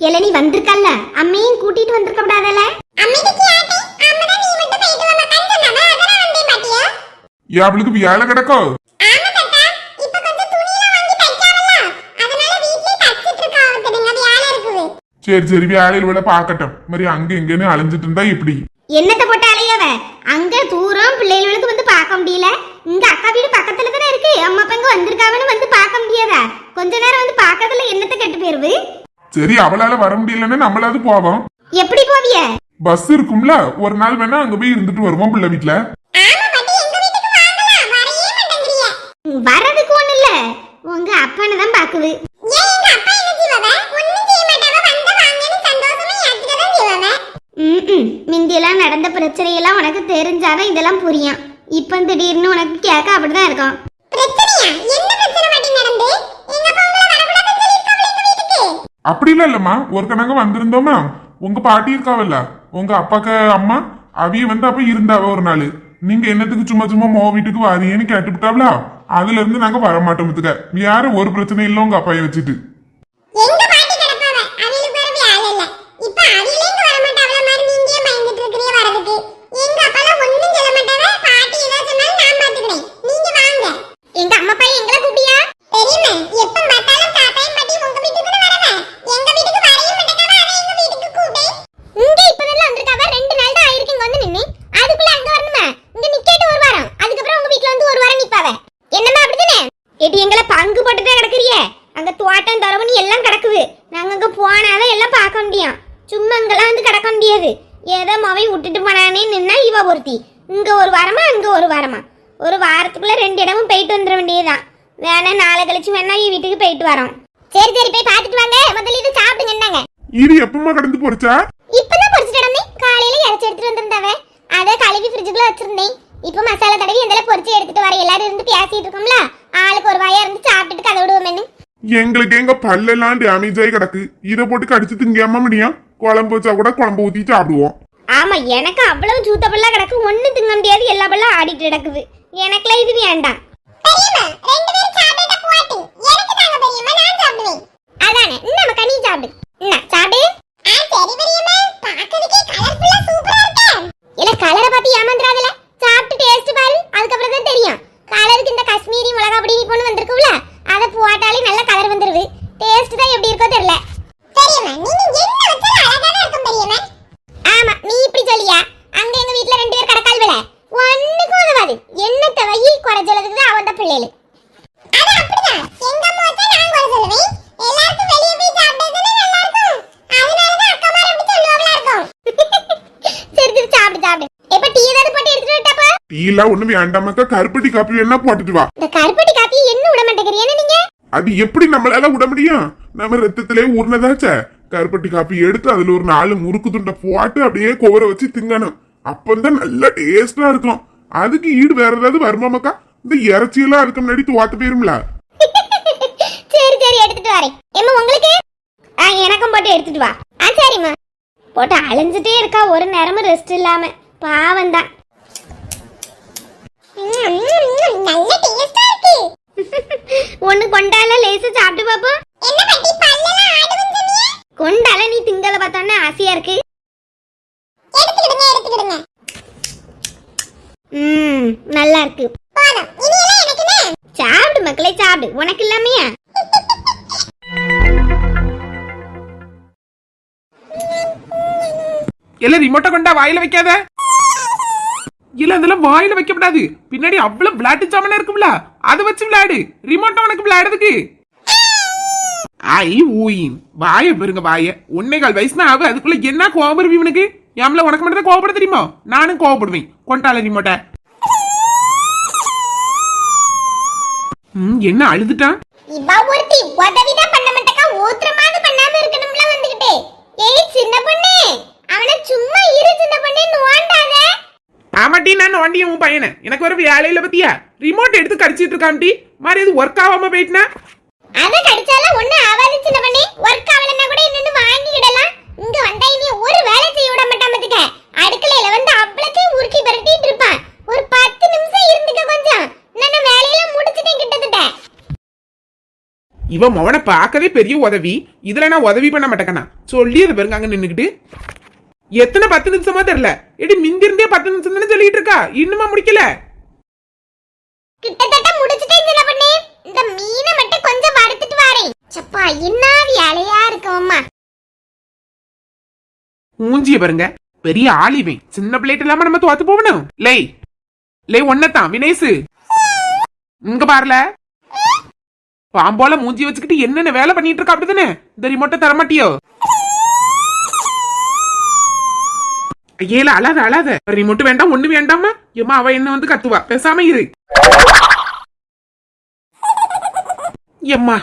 இல்ல நீ வந்திருக்கல்ல? அம்மையும் கூட்டிட்டு வந்திருக்க கூடாதல்ல? அவளுக்கு வேலை கிடக்கோ சரி சரி வேலையில் விட பாக்கட்டும் மாதிரி அங்க எங்கன்னு அலைஞ்சிட்டு இருந்தா இப்படி. என்னத்த போட்டு அலையவ அங்க தூரம் பிள்ளைகளுக்கு வந்து பார்க்க முடியல. இங்க அக்கா வீடு பக்கத்துல தானே இருக்கு. அம்மா அப்பா இங்க வந்திருக்காவன்னு வந்து பார்க்க முடியாதா? கொஞ்ச நேரம் வந்து பார்க்கறதுல என்னத்த கெட்டு போயிருவு? சரி அவளால வர முடியலன்னு நம்மளாவது போவோம். எப்படி போவிய? பஸ் இருக்கும்ல ஒரு நாள் வேணா அங்க போய் இருந்துட்டு வருவோம் பிள்ளை வீட்டுல வர்றதுக்கு ஒண்ணு இல்ல. உங்க அப்பனை தான் பாக்குது. மிந்தியெல்லாம் நடந்த பிரச்சனையெல்லாம் உனக்கு தெரிஞ்சாதான் இதெல்லாம் புரியும். இப்ப திடீர்னு உனக்கு கேட்க அப்படிதான் இருக்கும். அப்படிலாம் இல்லம்மா. ஒரு நாங்கள் வந்திருந்தோமா? உங்க பாட்டி இருக்காவல்ல. உங்க அப்பாக்கு அம்மா அவிய வந்து அப்ப இருந்தாவ ஒரு நாள். நீங்க என்னத்துக்கு சும்மா சும்மா மோ வீட்டுக்கு வாரியேன்னு கேட்டுவிட்டாவளா? அதுல இருந்து நாங்க வரமாட்டோம் யாரும் ஒரு பிரச்சனை இல்ல உங்க அப்பாயை வச்சுட்டு எங்க பாட்டி கிடப்பாவ அவளுக்கு வேற வேலை இல்ல இப்ப அவியிலேங்க வர மாட்டாவல மாதிரி நீங்க ஏன் பயந்துட்டு இருக்கீங்க வரதுக்கு எங்க அப்பாலாம் ஒண்ணும் சொல்ல மாட்டாவ பாட்டி ஏதாவது சொன்னாலும் நான் பாத்துக்கிறேன் நீங்க வாங்க எங்க அம்மா பையன் எங்களை கூப்பிட்டியா பெரியம்மா எப்ப பார்த்தாலும் தாத்தாயும் பாட்டி உங்க வீட்டுக்கு தானே வரவ எங்க வீட்டுக்கு வரவே மாட்டேங்காவ ஆனா எங்க வீட்டுக்கு கூப்பிட்டேன் இங்க இப்பதான் வந்திருக்காவ ரெண்டு நாள் தான் ஆயிருக்கு இங்க வந்து நின்னு அதுக்குள்ள அங்க வரணுமா இங்க நிக்கேட்டு ஒரு வாரம் அதுக்கப்புறம் உங்க வீட்ல வந்து ஒரு வாரம் நிப்பாவ என்னமா அப்படிதானே எடி எங்களை பங்கு போட்டுட்டே கிடக்குறியே அங்க தோட்டம் தரவணி எல்லாம் கிடக்குது நாங்க அங்க போனாதான் எல்லாம் பார்க்க முடியும். சும்மா இங்கெல்லாம் வந்து கிடக்க முடியாது. ஏதோ மவை விட்டுட்டு போனானே நின்னா இவ ஒருத்தி. இங்க ஒரு வாரமா அங்க ஒரு வாரமா. ஒரு வாரத்துக்குள்ள ரெண்டு இடமும் போயிட்டு வந்துட வேண்டியதுதான். வேணா நாளை கழிச்சு வேணா இவ வீட்டுக்கு போயிட்டு வரோம். சரி சரி போய் பார்த்துட்டு வாங்க. முதல்ல இது சாப்பிடுங்க இது எப்பமா கடந்து போறச்சா? இப்பதான் பொரிச்சிட்டு இருந்தேன் காலையில இறச்சி எடுத்துட்டு வந்திருந்தாவ. அத கழுவி ஃப்ரிட்ஜுக்குள்ள வச்சிருந்தேன். இப்போ மசாலா தடவி இதெல்லாம் பொரிச்சு எடுத்துட்டு வர? எல்லாரும் இருந்து பேசிட்டு இருக்கோம்ல. ஆளுக்கு ஒரு வாயா இருந்து சாப்பிட்டுட்டு கதை விடுவோமேன்னு. எங்களுக்கு எங்க பல்லெல்லாம் டேமேஜ் ஆகி கிடக்கு. இதை போட்டு கடிச்சு திங்காம முடியும் குழம்பு வச்சா கூட குழம்பு ஊத்தி சாப்பிடுவோம். ஆமா எனக்கு அவ்வளவு சூத்த பல்லா கிடக்கு ஒண்ணு திங்க முடியாது எல்லா பல்லா ஆடிட்டு கிடக்குது. எனக்குலாம் இது வேண்டாம் பெரியம்மா ரெண்டு பேரும் சாப்பிட்டுட்டு போட்டு எனக்கு தாங்க பெரியம்மா நான் சாப்பிடுவேன் அதானே நம்ம கனி சாப்பிடு என்ன சாப்பிடு ஆ சரி பெரியம்மா பார்க்கிறதுக்கே கலர்ஃபுல்லா சூப்பரா இருக்கே இல்ல கலரை பார்த்து ஏமாந்துறாதுல சாப்பிட்டு டேஸ்ட் பாரு அதுக்கப்புறம் தான் தெரியும் கலருக்கு இந்த காஷ்மீரி மிளகா பொடி பொண்ணு வந்திருக்குல்ல அதை போட்டாலே நல்ல கலர் வந்துருது டேஸ்ட் தான் எப்படி இருக்கோ தெரியல பெரியம்மா நீங்க என்ன வச்சாலும் அழகாதான் இருக்கும் பெரியம்மா ஆமா நீ இப்படி சொல்லியா அங்க எங்க வீட்ல ரெண்டு பேர் கடக்கால் விட ஒண்ணுக்கும் உதவாது என்னத்த வயி குறைஞ்சதுக்கு தான் அவன் பிள்ளைகள் அது அப்படிதான் எங்க அம்மா வச்சா நான் குறை சொல்லுவேன் எல்லாருக்கும் வெளிய போய் சாப்பிட்டது நல்லா இருக்கும் அதனாலதான் அக்கா மாதிரி அப்படி சொல்லுவாங்களா இருக்கும் சரி சரி சாப்பிடு சாப்பிடு இப்ப டீ ஏதாவது போட்டு எடுத்துட்டு எல்லாம் ஒண்ணு வேண்டாமக்கா கருப்பட்டி காப்பி வேணா போட்டுட்டு வா. இந்த கருப்பட்டி காப்பி என்ன விட மாட்டேங்கிறீங்க நீங்க? அது எப்படி நம்மளால விட முடியும்? நம்ம ரத்தத்திலே ஊர்னதாச்சே. கருப்பட்டி காப்பி எடுத்து அதுல ஒரு நாலு முறுக்கு துண்டை போட்டு அப்படியே கோவர வச்சு திங்கணும். அப்பந்தான் நல்ல டேஸ்டா இருக்கும். அதுக்கு ஈடு வேற ஏதாவது வருமாமக்கா இந்த இறைச்சியெல்லாம் அதுக்கு முன்னாடி துவாத்து போயிரும்ல. சரி சரி எடுத்துட்டு வரேன். ஏம்மா உங்களுக்கு? ஆ எனக்கும் போட்டு எடுத்துட்டு வா. ஆ சரிம்மா. போட்டு அலைஞ்சிட்டே இருக்கா. ஒரு நேரமும் ரெஸ்ட் இல்லாம. பாவம் தான் நல்ல டேஸ்டா இருக்கு ஒண்ணு கொண்டால லேசா சாப்பிட்டு பாப்போம் என்ன பாட்டி பல்லெல்லாம் ஆடுதுன்னு சொன்னீங்க கொண்டால நீ திங்கல பார்த்தோன்னே ஆசையா இருக்கு? எடுத்துக்கிடுங்க எடுத்துக்கிடுங்க. ம் நல்லா இருக்கு. போதும். இனி எல்லாம் சாப்பிடு மக்களே சாப்பிடு. உனக்கு இல்லாமையா? இல்ல ரிமோட்டை கொண்டா வாயில வைக்காத? இல்ல இதெல்லாம் வாயில வைக்கப்படாது பின்னாடி அவ்வளவு விளையாட்டு சாமான இருக்கும்ல அதை வச்சு விளையாடு. ரிமோட் உனக்கு விளையாடுறதுக்கு. ஐ ஊயின். வாய பெருங்க வாய. ஒன்னே கால் வயசுனா ஆகு அதுக்குள்ள என்ன கோபம் இவனுக்கு? எம்ல உனக்கு மட்டும் தான் கோவப்பட தெரியுமா? நானும் கோபப்படுவேன் கொண்டால ரிமோட்ட ம், என்ன அழுதுட்டான் இவ ஒருத்தி பண்ண மாட்டேக்கா ஊத்திரமாவது பண்ணாம இருக்கணும்ல வந்துகிட்டு ஏய் சின்ன பொண்ணு அவனை சும்மா இரு சின்ன பொண்ணு நோண்டாத ஆமாட்டி நான் வண்டியும் உன் பையனை. எனக்கு ஒரு வேலையில பத்தியா? ரிமோட் எடுத்து கடிச்சிட்டு இருக்கான்டி மாதிரி இது ஒர்க் ஆகாம போயிட்டுனா? அத கடிச்சாலும் ஒண்ணு ஆவாது சின்ன பண்ணி ஒர்க் ஆகலன்னா கூட என்னன்னு வாங்கிடலாம் இங்க வந்தா இனி ஒரு வேலை செய்ய விட மாட்டான் பாத்துக்க. அடுக்கலையில வந்து அவ்வளத்தையும் உருக்கி பரட்டிட்டு இருப்பான். ஒரு பத்து நிமிஷம் இருந்துக்க கொஞ்சம். நான் வேலையெல்லாம் முடிச்சிட்டேன் கிட்டத்தட்ட. இவன் மவனை பார்க்கவே பெரிய உதவி. இதுல நான் உதவி பண்ண மாட்டேக்கண்ணா சொல்லி அது பாருங்க அங்க நின்னுக்கிட்டு. எத்தனை பத்து நிமிஷமா தெரியல. எடி மிந்திருந்தே பத்து நிமிஷம் தானே சொல்லிட்டு இருக்கா இன்னுமா முடிக்கல? கிட்டத்தட்ட முடிச்சிட்டேன் சின்ன பொண்ணு. இந்த மீனை மட்டும் கொஞ்சம் வறுத்துட்டு வரேன். சப்பா என்ன வேலையா இருக்கு அம்மா. மூஞ்சிய பாருங்க. பெரிய ஆளிவன் சின்ன பிள்ளைட்டு இல்லாம நம்ம தோத்து போகணும். லே லே ஒன்னதான் வினேஷ் இங்க பாருல. பாம்போல மூஞ்சி வச்சுக்கிட்டு என்னென்ன வேலை பண்ணிட்டு இருக்கா அப்படிதானே? இந்த ரிமோட்டை தரமாட்டியோ? ஐயேல அழாத அழாத. ரிமோட் வேண்டாம் ஒண்ணு வேண்டாமா ஏமா அவ என்ன வந்து கத்துவா. பேசாம இரு. எம்மா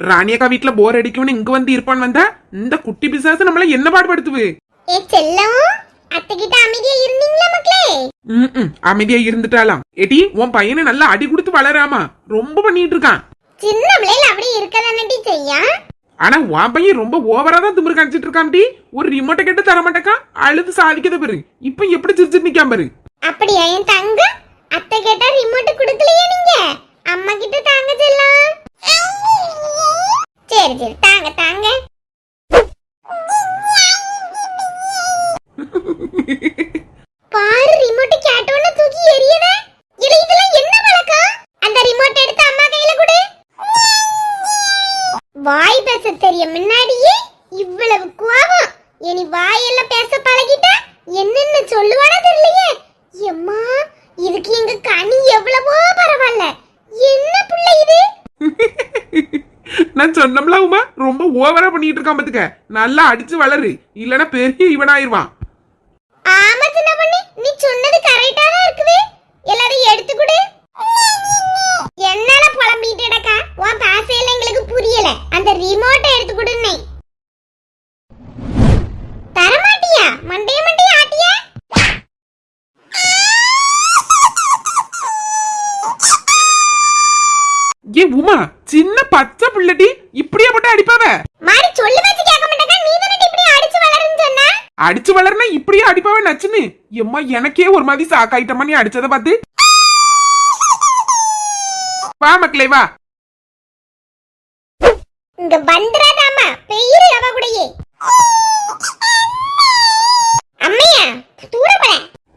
ராணியக்கா வீட்டுல போர் அடிக்கும்னு இங்க வந்து இருப்பான்னு வந்தா இந்த குட்டி பிசாசு நம்மள என்ன பாடுபடுத்துவு ஏ செல்லம் அமைதியா இருந்தீங்களா மக்களே. அமைதியா இருந்துட்டாலாம் ஏடி உன் பையனை நல்லா அடி கொடுத்து வளராமா. ரொம்ப பண்ணிட்டு இருக்கான். சின்ன பிள்ளைல அப்படி இருக்கதானடி செய்யா ஆனா உன் பையன் ரொம்ப ஓவரா தான் திமிரு காமிச்சிட்டு இருக்கான்டி ஒரு ரிமோட்டை கேட்டு தர மாட்டேக்கான் அழுது சாதிக்கத பாரு. இப்ப எப்படி சிரிச்சிட்டு நிக்காம பாரு. அப்படியா என் தங்க? அத்தை கேட்டா ரிமோட் கொடுக்கலையா நீங்க? அம்மா கிட்ட தாங்க செல்லாம் சரி சரி தாங்க தாங்க. பாரு ரிமோட் கேட்டோன்னு தூக்கி எரியவே இல்ல இதெல்லாம் என்ன வழக்கம் அந்த ரிமோட் எடுத்து அம்மா கையில கொடு வாய் பேச தெரியும். முன்னாடியே இவ்வளவு கோபம். இனி வாயெல்லாம் பேச பழகிட்டா என்னென்ன சொல்லுவானோ தெரியலையே. எம்மா இதுக்கு எங்க கனி எவ்வளவோ பரவாயில்ல. என்ன புள்ள இது? நான் சொன்னோம்ல உமா ரொம்ப ஓவரா பண்ணிட்டு இருக்கான் பாத்துக்க. நல்லா அடிச்சு வளரு. இல்லனா பெரிய இவனாயிருவான் ஆமா சின்ன பொண்ணு நீ சொன்னது கரெக்டா தான் இருக்குது. எல்லாரும் எடுத்து கொடு. என்னால புலம்பிட்டு இடக்கா உன் பாசையில எங்களுக்கு புரியல. அந்த ரிமோட்டை எடுத்து கொடுன்னே. தரமாட்டியா? மண்டைய மண்டைய ஆட்டியா? ஏ உமா சின்ன பச்சை பிள்ளடி இப்படியே போட்டு அடிப்பாவ? மாறி சொல்லு வச்சு கேட்க மாட்டேக்கா நீ தானே இப்படி அடிச்சு வளருன்னு சொன்னா? அடிச்சு வளர்னா இப்படியே அடிப்பாவ நச்சுன்னு? எம்மா எனக்கே ஒரு மாதிரி சாக்காயிட்டமா நீ அடிச்சத பார்த்து. வா மக்களே வா. இங்க வந்துடாதாமா பெயிரு அவ கூடயே. அம்மையா தூரப்பட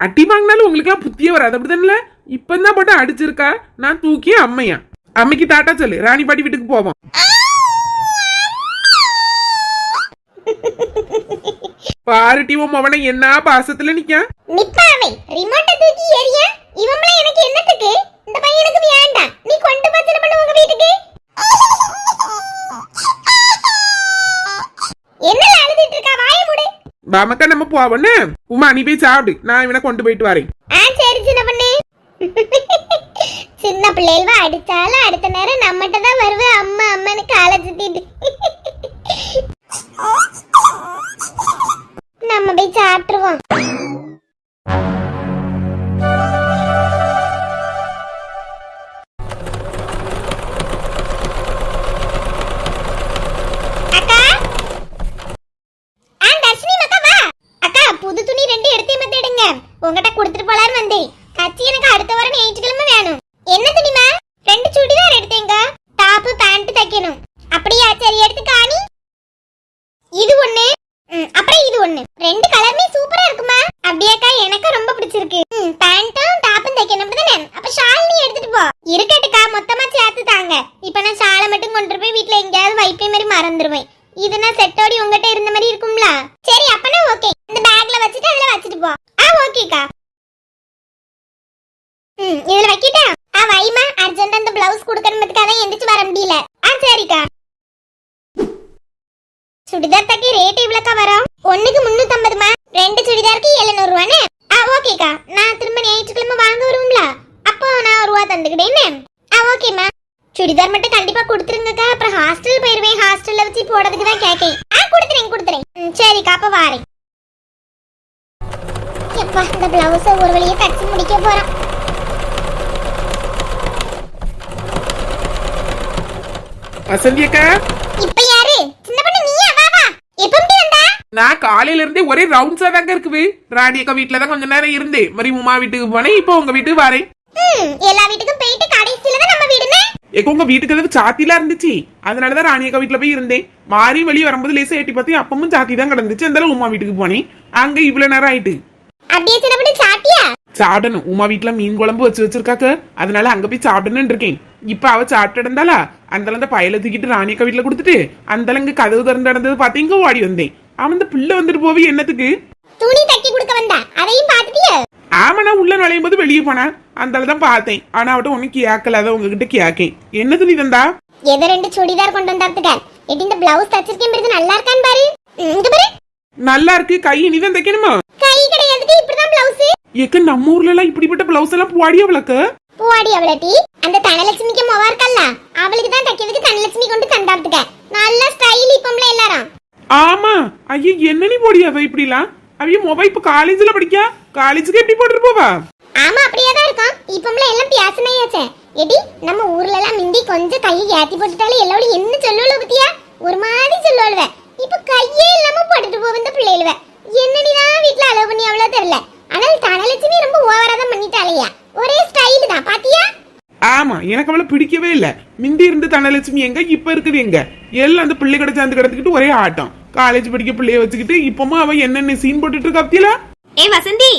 அடி வாங்கினாலும் உங்களுக்கு புத்தியே வராது. அப்படிதானே? இப்பதான் போட்டு அடிச்சிருக்கா. நான் தூக்கி அம்மையா. அம்மைக்கு டாட்டா சொல்லு. ராணி பாட்டி வீட்டுக்கு போவோம். பாருட்டி உன் மவனை என்ன பாசத்துல நிக்கா? நிப்பாவை ரிமோட்டை தூக்கி எறிய இவங்கள எனக்கு என்னத்துக்கு இந்த பையனுக்கு வேண்டாம் நீ கொண்டு போச்சு பண்ண உங்க வீட்டுக்கு என்ன அழுதுட்டு இருக்கா வாய மூடு வாமக்கா நம்ம போவோம்னு உமா நீ போய் சாப்பிடு நான் இவனை கொண்டு போயிட்டு வரேன் ஆ சரி சின்ன பண்ணி சின்ன பிள்ளைகள் அடிச்சாலும் அடுத்த நேரம் நம்மகிட்ட தான் வருவேன் அம்மா அம்மனு காலை சுத்திட்டு எடுத்தே உங்ககிட்ட கொடுத்துட்டு போலான்னு வந்தேன். கச்சி எனக்கு அடுத்த வாரம் ஞாயிற்றுக்கிழமை வேணும். என்ன துணிமா? ரெண்டு சுடிதார் எடுத்தேங்க. டாப் பேண்ட் தைக்கணும். அப்படியா? சரி எடுத்து காணி. இது ஒண்ணு. அப்புறம் இது ஒண்ணு. ரெண்டு கலருமே சூப்பரா இருக்குமா? அப்படியாக்கா எனக்கு ரொம்ப பிடிச்சிருக்கு. பேண்ட்டும் டாப்பும் தைக்கணும். தானே அப்ப ஷால் நீ எடுத்துட்டு போ. இருக்கட்டுக்கா மொத்தமா சேர்த்து தாங்க. இப்ப நான் ஷாலை மட்டும் கொண்டு போய் வீட்ல எங்கேயாவது வைப்பே மாதிரி மறந்துடுவேன் இதுனா செட்டோடி உங்ககிட்ட இருந்த மாதிரி இருக்கும்ல? சரி அப்பனா ஓகே இந்த வச்சுட்டு அதுல வச்சுட்டு போ. ஆ ஓகேக்கா. ம் இதுல வைக்கிட்டா? ஆ வைமா அர்ஜென்ட் அந்த பிளவுஸ் கொடுக்கணுன்றதுக்காக எந்திரிச்சு வர முடியல. ஆ சரிக்கா. சுடிதார் தக்கி ரேட் எவ்வளோக்கா வரும் ஒண்ணுக்கு முன்னூத்தம்பதுமா ரெண்டு சுடிதாருக்கு எழுநூறு ரூபானே ஆ ஓகேக்கா நான் திரும்ப ஞாயிற்றுக்கிழமை வாங்க வருவோம்ல அப்போ நான் ஒரு ரூபா தந்துக்கிட்டேன்னு ஆ ஓகேம்மா சுடிதார் மட்டும் கண்டிப்பா கொடுத்துருங்கக்கா அப்புறம் ஹாஸ்டல் போயிருவேன் ஹாஸ்டல்ல வச்சு போடுறதுக்கு தான் கேட்கேன் ஆ கொடுத்துறேன் கொடுத்துறேன் ம், சரிக்கா அப்ப வாரேன் எப்பா இந்த பிளவுஸை ஒரு வழியே தச்சு முடிக்க போறோம் வசந்தி அக்கா இப்ப யாரு? சின்ன பொண்ணு நீயா? வா வா. எப்ப இப்படி வந்தா? நான் காலையில இருந்தே ஒரே ரவுண்ட்ஸா தாங்க இருக்குது. ராணி அக்கா வீட்டுல தான் கொஞ்ச நேரம் இருந்தேன். மரி உமா வீட்டுக்கு போனேன். இப்போ உங்க வீட்டுக்கு வரேன். எல்லா வீட்டுக்கும் போயிட்டு கடைசியில தான் நம்ம வீடுன்னு? ஏக்க உங்க வீட்டுக்கு எதாவது சாத்திலாம் இருந்துச்சு. அதனாலதான் ராணியக்கா வீட்டுல போய் இருந்தேன். மாறி வெளியே வரும்போது லேசா எட்டி பார்த்தேன் அப்பமும் சாத்தி தான் கிடந்துச்சு. அந்த உமா வீட்டுக்கு போனேன். அங்க இவ்வளவு நேரம் ஆயிட்டு. அப்படியே சின்னப்படி சாப்பிட்டியா? சாப்பிடணும். உமா வீட்டுல மீன் குழம்பு வச்சு வச்சிருக்காக்க. அதனால அங்க போய் சாப்பிடணும்னு இருக்கேன். இப்ப அவ சாப்பிட்டு இருந்தாளா அந்த அந்த பயல தூக்கிட்டு ராணியக்கா வீட்டுல கொடுத்துட்டு அந்த இங்க கதவு திறந்து நடந்தது பார்த்து இங்க ஓடி வந்தேன். அவன் இந்த பிள்ளை வந்துட்டு போவி என்னத்துக்கு? துணி தக்கி கொடுக்க வந்தா. அதையும் பாத்துட்டியா ஆமா நான் உள்ள நுழையும் போது வெளியே போனேன் அந்த தான் பார்த்தேன். ஆனா அவட்ட ஒன்னும் கேட்கல அதான் உங்ககிட்ட கேக்கேன். என்ன துணி தந்தா? எதை ரெண்டு சுடிதார் கொண்டு வந்தாத்துக்க எடி இந்த பிளவுஸ் தச்சிருக்கேன் இது நல்லா இருக்கான்னு பாரு. ம், இங்க பாரு. நல்லா இருக்கு. கை நீ தான் தைக்கணுமா? கை கிடையாதுக்கு இப்படிதான் பிளவுஸ் ஏக்க நம்ம ஊர்ல எல்லாம் இப்படிப்பட்ட பிளவுஸ் எல்லாம் புவாடியா விளக்கு? பூவாடி அவளட்டி அந்த தனலட்சுமிக்கு மொவா இருக்கல்ல? அவளுக்கு தான் தைக்கிறதுக்கு தனலட்சுமி கொண்டு தந்தாத்துக்க நல்ல ஸ்டைல் இப்பம்ல எல்லாரும். ஆமா ஐயா என்ன நீ போடியாவ இப்படிலாம்? அவைய மொபைல் இப்ப காலேஜ்ல படிக்கா? காலேஜுக்கு எப்படி போட்டுட்டு போவா? ஆமா அப்படியே தான் இருக்கும். இப்பம்ல எல்லாம் பியாசனையாச்சே. எடி நம்ம ஊர்ல எல்லாம் மிந்தி கொஞ்சம் கையை ஏத்தி போட்டுட்டாலே எல்லாரும் என்ன சொல்லுவல பத்தியா? ஒரு மாதிரி சொல்லுவல்வ இப்ப கையே இல்லாம போட்டுட்டு போவ இந்த பிள்ளைகளுவ. என்னடிதான் வீட்ல அலோவ் பண்ணி அவ்வளவு தெரியல. ஆனால் தனலட்சுமி ரொம்ப ஓவரா தான் பண்ணிட்டாளையா ஒரே ஸ்டைல் தான் பாத்தியா ஆமா எனக்கு அவளை பிடிக்கவே இல்லை. மிந்தி இருந்து தனலட்சுமி எங்க? இப்ப இருக்குது எங்க? எல்லாம் அந்த பிள்ளை கூட சேர்ந்து கிடந்துக்கிட்டு ஒரே ஆட்டம். காலேஜ் படிக்க பிள்ளைய வச்சுக்கிட்டு இப்போமா அவ என்னென்ன சீன் போட்டுட்டு இருக்காப்தியில ஏ வசந்தி!